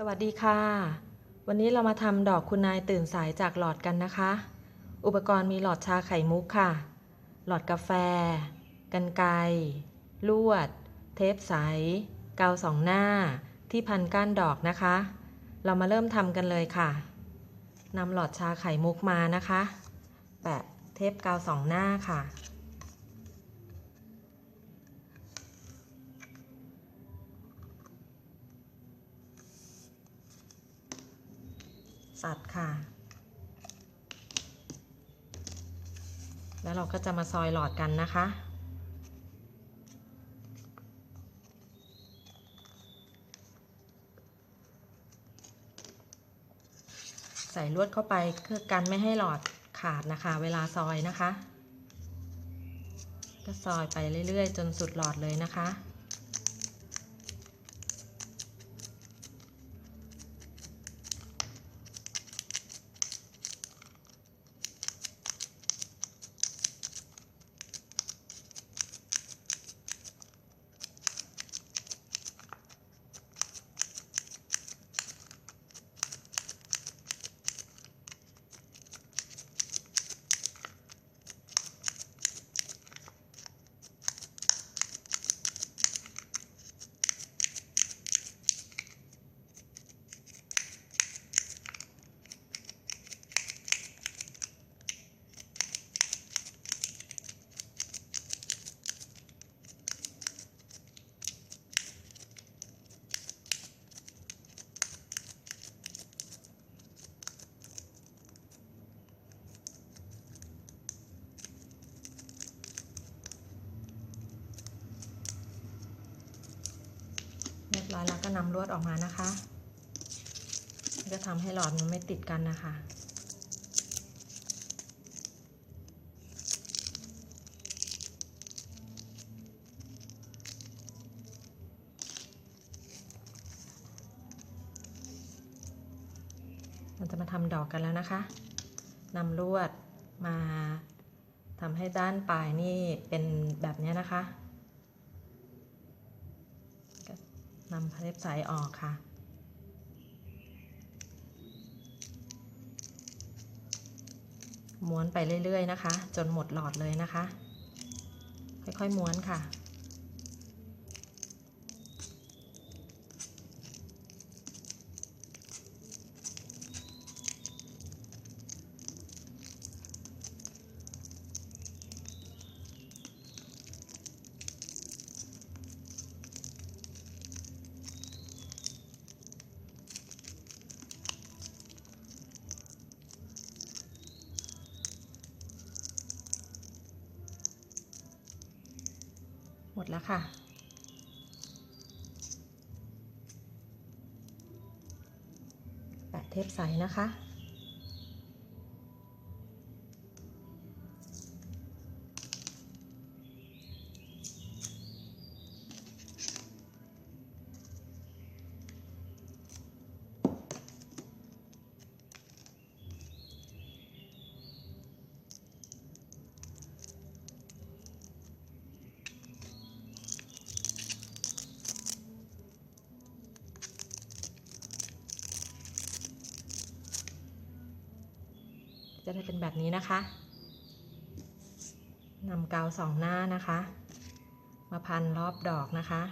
สวัสดีค่ะ วันนี้เรามาทำดอกคุณนายตื่นสายจากหลอดกันนะคะ อุปกรณ์มีหลอดชาไข่มุกค่ะ หลอดกาแฟ กันไกลวด เทปใส กาวสองหน้า ที่พันก้านดอกนะคะ เรามาเริ่มทำกันเลยค่ะนำหลอดชาไข่มุกมานะคะ แปะเทปกาวสองหน้าค่ะ สัดค่ะ แล้วเราก็จะมาซอยหลอดกันนะคะ ใส่ลวดเข้าไปเพื่อกันไม่ให้หลอดขาดนะคะ เวลาซอยนะคะ ก็ซอยไปเรื่อยๆ จนสุดหลอดเลยนะคะ เร้อยแล้วก็นำลวดออกมานะคะก็ทำให้หลอดมันไม่ติดกันนะคะเราจะมาทำดอกกันแล้วนะคะนำลวดมาทำให้ด้านปลายนี่เป็นแบบนี้นะคะ นำเล็บสายออกค่ะ ม้วนไปเรื่อยๆนะคะ จนหมดหลอดเลยนะคะ ค่อยๆม้วนค่ะ ดแล้วค่ะ แปะเทปใสนะคะ จะได้เป็นแบบนี้นะคะนำกาวสองหน้านะคะ มาพันรอบดอกนะคะ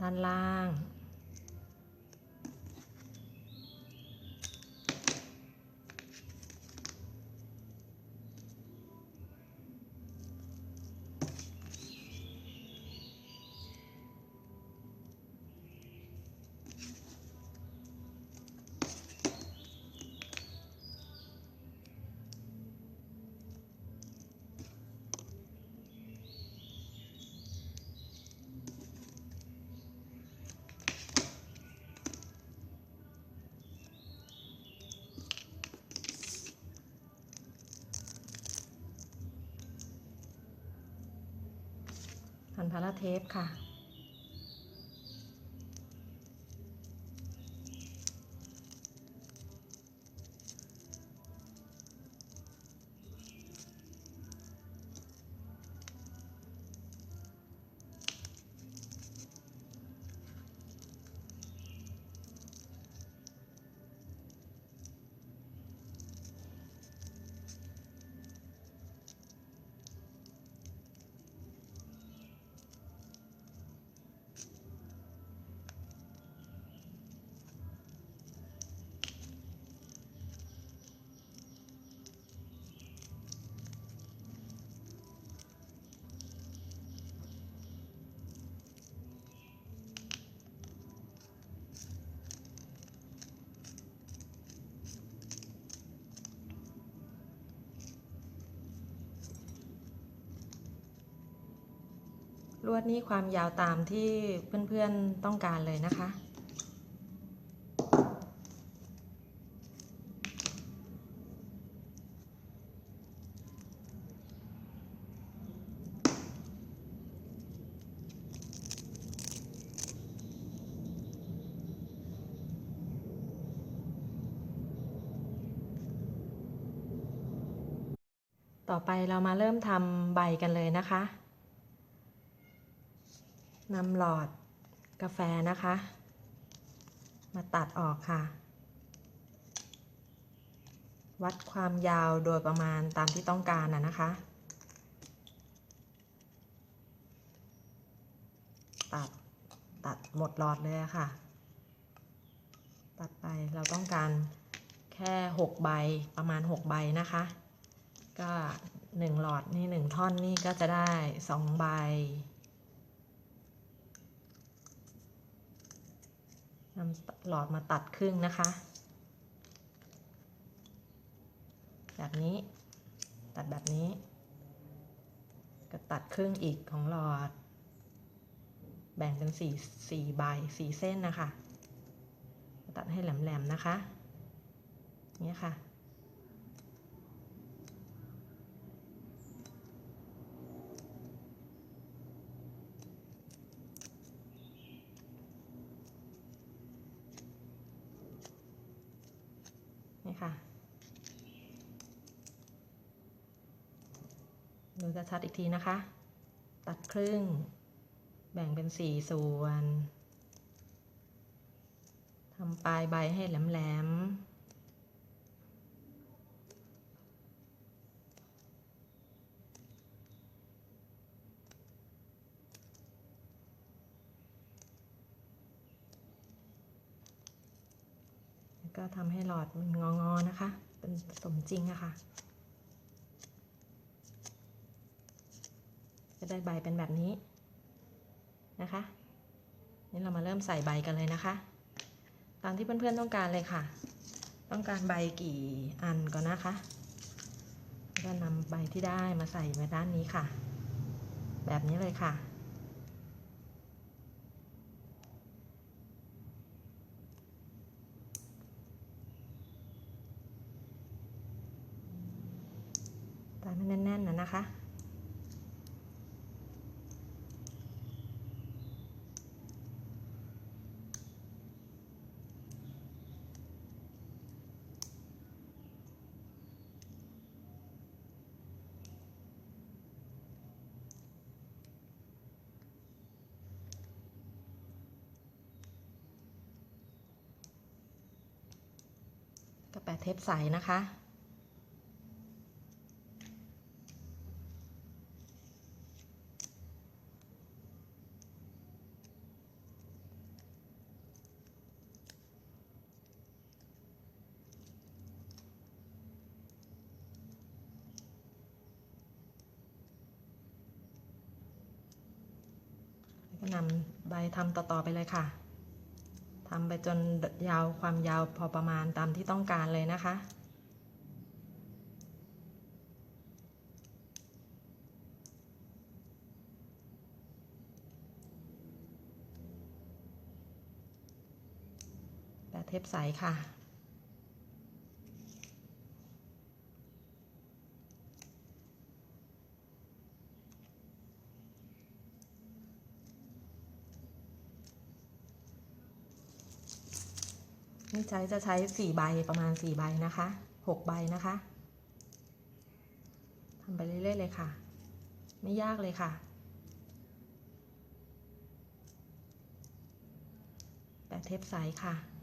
ด้านล่าง พาราเทปค่ะ ลวดนี่ความยาวตามที่เพื่อนๆต้องการเลยนะคะ ต่อไปเรามาเริ่มทำใบกันเลยนะคะ นำหลอดกาแฟนะคะ มาตัดออกค่ะ วัดความยาวโดยประมาณตามที่ต้องการนะนะคะ ตัดตัดหมดหลอดเลยค่ะ ตัดไปเราต้องการแค่ 6 ใบประมาณ 6 ใบนะคะ ก็หนึ่งหลอดนี่หนึ่งท่อนนี่ก็จะได้สองใบ นำหลอดมาตัดครึ่งนะคะ แบบนี้ตัดแบบนี้ ก็ตัดครึ่งอีกของหลอด แบ่งเป็นสี่สี่ใบสี่เส้นนะคะ ตัดให้แหลมๆนะคะ นี่ค่ะ นี่ ค่ะ ดูจะชัดอีกทีนะคะ ตัดครึ่ง แบ่งเป็นสี่ส่วนทำปลายใบให้แหลมๆ ก็ทำให้หลอดมันงอๆนะคะ เป็นสมจริงอะค่ะ จะได้ใบเป็นแบบนี้นะคะ นี่เรามาเริ่มใส่ใบกันเลยนะคะ ตามที่เพื่อนๆต้องการเลยค่ะ ต้องการใบกี่อันก่อนนะคะ ก็นำใบที่ได้มาใส่ไว้ด้านนี้ค่ะ แบบนี้เลยค่ะ ตามให้แน่นๆนะนะคะก็แปะเทปใสนะคะ นำใบทำต่อๆไปเลยค่ะทำไปจนยาวความยาวพอประมาณตามที่ต้องการเลยนะคะแปะเทปใสค่ะ นี่ใช้จะใช้สี่ใบประมาณสี่ใบนะคะหกใบนะคะทำไปเรื่อยๆเลยค่ะ ไม่ยากเลยค่ะแปะเทปใสค่ะ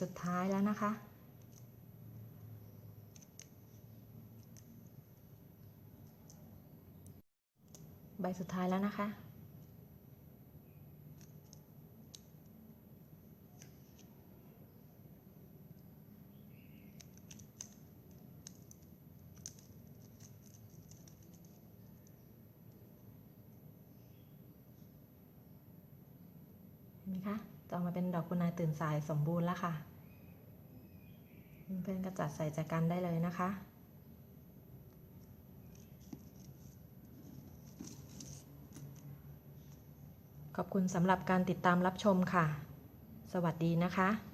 สุดท้ายแล้วนะคะ ใบสุดท้ายแล้วนะคะ ไหมคะจะออกมาเป็นดอกกุหลาบตื่นสายสมบูรณ์แล้วค่ะ เพื่อนๆก็จัดใส่แจกันได้เลยนะคะขอบคุณสำหรับการติดตามรับชมค่ะ สวัสดีนะคะ